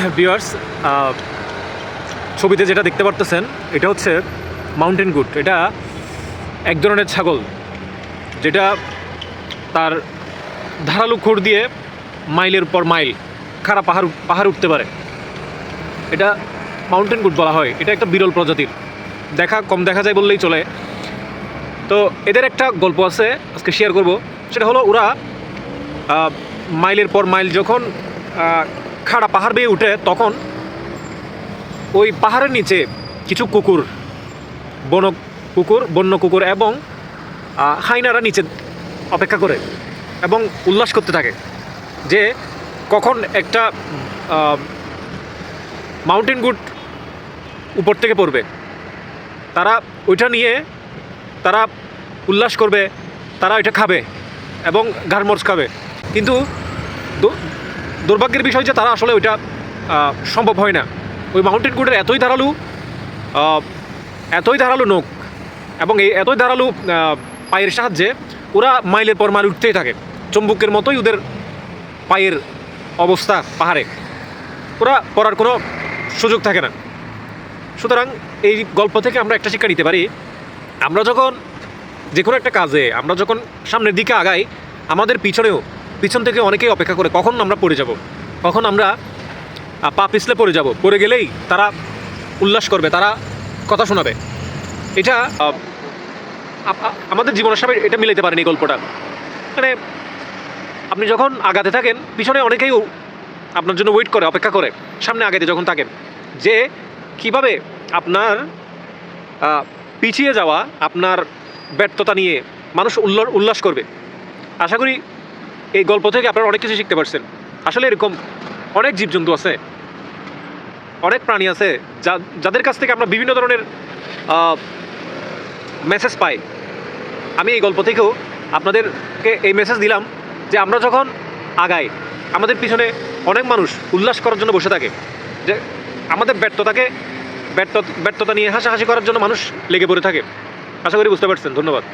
Viewers ছবিতে যেটা দেখতে পারতেছেন, এটা হচ্ছে মাউন্টেন গুট। এটা এক ধরনের ছাগল, যেটা তার ধারালো খুর দিয়ে মাইলের পর মাইল খাড়া পাহাড় পাহাড় উঠতে পারে। এটা মাউন্টেন গুট বলা হয়। এটা একটা বিরল প্রজাতির। দেখা, কম দেখা যায় বললেই চলে। তো এদের একটা গল্প আছে, আজকে শেয়ার করব। সেটা হলো ওরা মাইলের পর মাইল যখন খাড়া পাহাড় বেয়ে উঠে তখন ওই পাহাড়ের নিচে কিছু কুকুর, বন কুকুর, বন্য কুকুর এবং হাইনারা নিচে অপেক্ষা করে এবং উল্লাস করতে থাকে যে কখন একটা মাউন্টেন গুট উপর থেকে পড়বে। তারা ওইটা নিয়ে তারা উল্লাস করবে, তারা এটা খাবে এবং ঘাড়মোচ খাবে। কিন্তু দুর্ভাগ্যের বিষয় যে তারা আসলে ওইটা সম্ভব হয় না। ওই মাউন্টেন গুটের এতই ধারালু এতই ধারালু নখ এবং এই এতই ধারালু পায়ের সাহায্যে ওরা মাইলের পর মাইল উঠতেই থাকে। চম্বুকের মতোই ওদের পায়ের অবস্থা পাহাড়ে। ওরা পড়ার কোনো সুযোগ থাকে না। সুতরাং এই গল্প থেকে আমরা একটা শিক্ষা নিতে পারি, আমরা যখন যে কোনো একটা কাজে, আমরা যখন সামনের দিকে আগাই, আমাদের পিছনেও পিছন থেকে অনেকেই অপেক্ষা করে, কখন আমরা পড়ে যাব? কখন আমরা পা পিছলে পড়ে যাব? পড়ে গেলেই তারা উল্লাস করবে, তারা কথা শোনাবে। এটা আমাদের জীবনের সাথে এটা মিলাইতে পারেন এই গল্পটা। মানে আপনি যখন আগাতে থাকেন, পিছনে অনেকেই আপনার জন্য ওয়েট করে, অপেক্ষা করে, সামনে আগাতে যখন থাকেন, যে কীভাবে আপনার পিছিয়ে যাওয়া, আপনার ব্যর্থতা নিয়ে মানুষ উল্ল- উল্লাস করবে। আশা করি এই গল্প থেকে আপনারা অনেক কিছু শিখতে পারছেন। আসলে এরকম অনেক জীবজন্তু আছে, অনেক প্রাণী আছে, যা, যাদের কাছ থেকে আমরা বিভিন্ন ধরনের মেসেজ পাই। আমি এই গল্প থেকেও আপনাদেরকে এই মেসেজ দিলাম যে আমরা যখন আগাই, আমাদের পিছনে অনেক মানুষ উল্লাস করার জন্য বসে থাকে। যে আমাদের ব্যর্থতাকে, ব্যর্থ, ব্যর্থতা নিয়ে হাসাহাসি করার জন্য মানুষ লেগে পড়ে থাকে। আশা করি বুঝতে পারছেন। ধন্যবাদ।